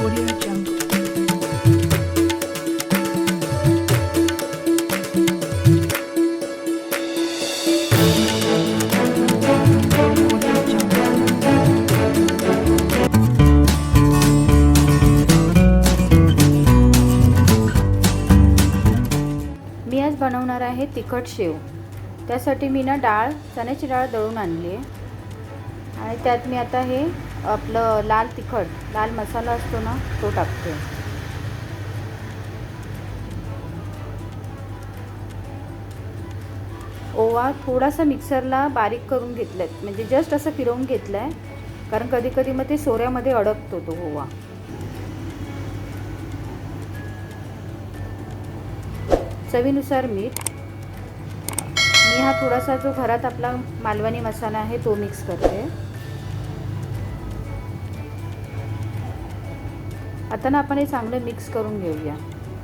मी आज बनवणार आहे तिखट शेव. त्यासाठी मी ना डाळ चण्याची डाळ दळून आणली आहे. आणि त्यात मी आता हे आपलं लाल तिखट लाल मसाला असतो ना तो टाकते. ओवा थोडासा मिक्सरला बारीक करून घेतला आहे म्हणजे जस्ट असं फिरवून घेतलं आहे कारण कधी कधी मग ते सोऱ्यामध्ये अडकतो तो ओवा. चवीनुसार मीठ. मी हा थोडासा जो घरात आपला मालवणी मसाला आहे तो मिक्स करते. आता ना आपण हे चांगलं मिक्स करून घेऊया.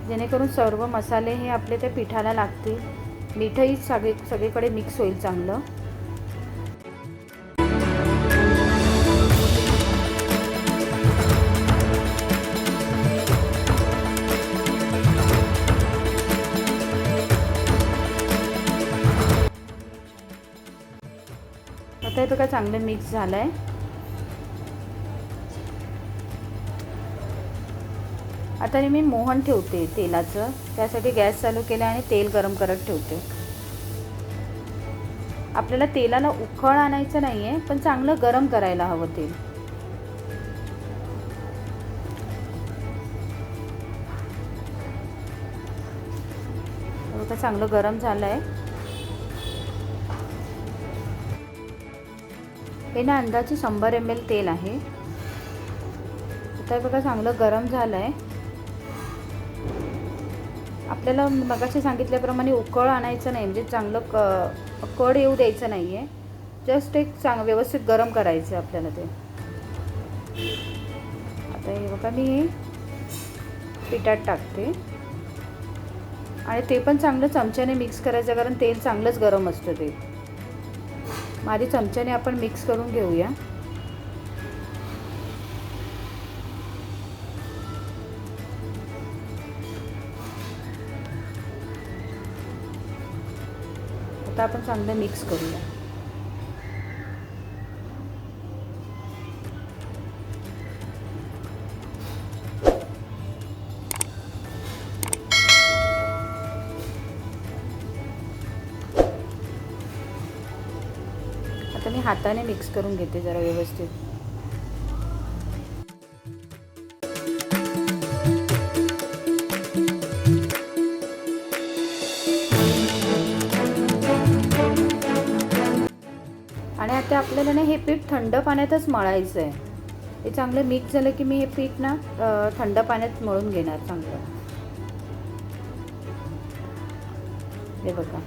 जेणेकरून सर्व मसाले हे आपले त्या पिठाला लागतील. मिठंही सगळे सगळीकडे मिक्स होईल चांगलं. आता हे बघा चांगलं मिक्स झालं आहे आता मी मोहन ठेवते तेलाचं. त्यासाठी गॅस चालू केला आणि तेल गरम करत ठेवते. आपल्याला तेलाला उखळ आणायचं नाही आहे पण चांगलं गरम करायला हवं तेल. आता चांगलं गरम झालं आहे हे ना अंदाजे शंभर एम एल तेल आहे. आता बघा चांगलं गरम झालं आहे आपल्याला मगाशी सांगितल्याप्रमाणे उकळ आणायचं नाही म्हणजे चांगलं क कड येऊ द्यायचं नाही आहे जस्ट एक चांग व्यवस्थित गरम करायचं आहे आपल्याला ते. आता हे बघा मी पिठात टाकते. आणि ते पण चांगलं चमच्याने मिक्स करायचं कारण तेल चांगलंच गरम असतं ते. माझी चमच्याने आपण मिक्स करून घेऊया. आता आपण चांगलं मिक्स करूया. आता मी हाताने मिक्स करून घेते जरा व्यवस्थित. आणि आता आपल्याला ना हे पीठ थंड पाण्यातच मळायचं आहे. हे चांगलं मिक्स झालं की मी हे पीठ ना थंड पाण्यात मळून घेणार चांगलं. हे बघा.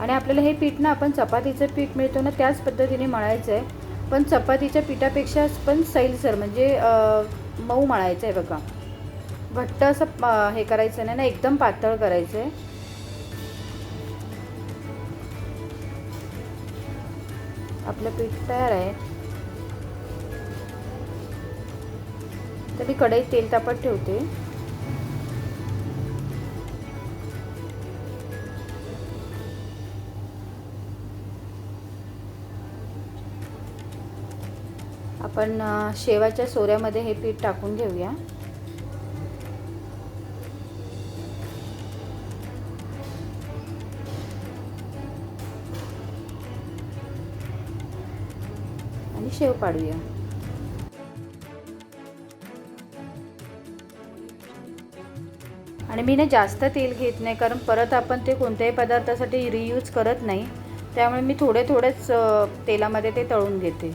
आणि आपल्याला हे पीठ ना आपण चपातीचं पीठ मिळतो ना त्याच पद्धतीने मळायचं आहे. पण चपातीच्या पिठापेक्षा पण सैलसर म्हणजे मऊ मळायचं आहे बघा. घट्ट असं हे करायचं नाही ना एकदम पातळ करायचं आहे. आपलं पीठ तयार आहे. तर मी कढईत तेल तापत ठेवते. आपण शेवाच्या सोऱ्यामध्ये हे पीठ टाकून घेऊया. आणि शेव पाडूया. आणि मी ना जास्त तेल घेत नाही कारण परत आपण ते कोणत्याही पदार्थासाठी रियूज करत नाही. त्यामुळे मी थोडे थोडेच तेलामध्ये ते तळून घेते.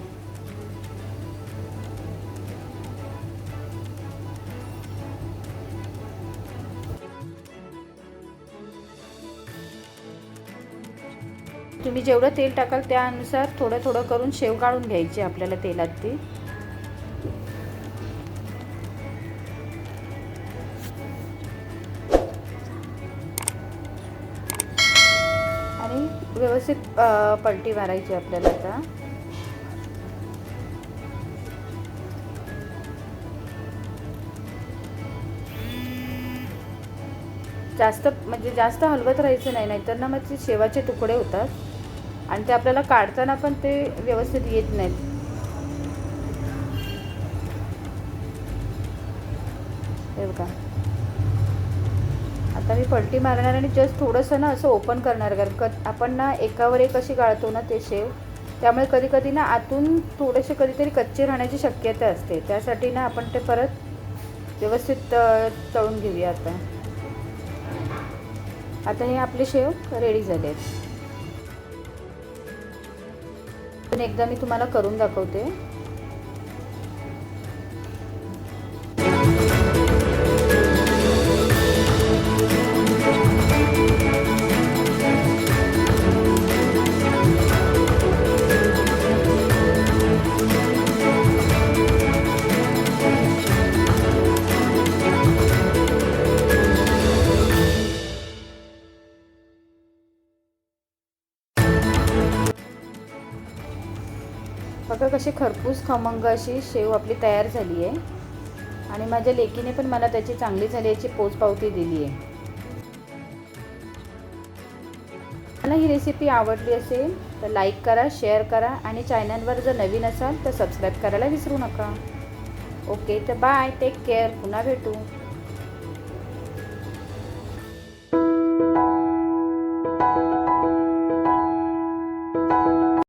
तुम्ही जेवढं तेल टाकाल त्यानुसार थोडं थोडं करून शेव काढून घ्यायची आपल्याला तेलात ती. आणि व्यवस्थित पलटी मारायची आपल्याला आता. जास्त म्हणजे जास्त हलवत राहायचं नाही नाहीतर ना मग ते शेवाचे तुकडे होतात. आणि ते आपल्याला काढताना पण ते व्यवस्थित येत नाहीत. हे बघा. आता मी पलटी मारणार आणि जस्ट थोडंसं ना असं ओपन करणार कारण क आपण ना एकावर एक अशी गाळतो ना ते शेव त्यामुळे कधी कधी ना आतून थोडेसे कधीतरी कच्चे राहण्याची शक्यता असते. त्यासाठी ना आपण ते परत व्यवस्थित तळून घेऊया आता. आता हे आपले शेव रेडी झाले आहेत पण एकदा मी तुम्हाला करून दाखवते. प्रकारे कशी खरपूस खमंग अशी शेव आपली तयार झाली आहे. आणि माझ्या लेकीने पण मला त्याची चांगली झाली याची पोचपावती दिली आहे. मला ही रेसिपी आवडली असेल तर लाईक करा शेअर करा आणि चॅनलवर जर नवीन असाल तर सबस्क्राईब करायला विसरू नका. ओके तर बाय टेक केअर पुन्हा भेटू.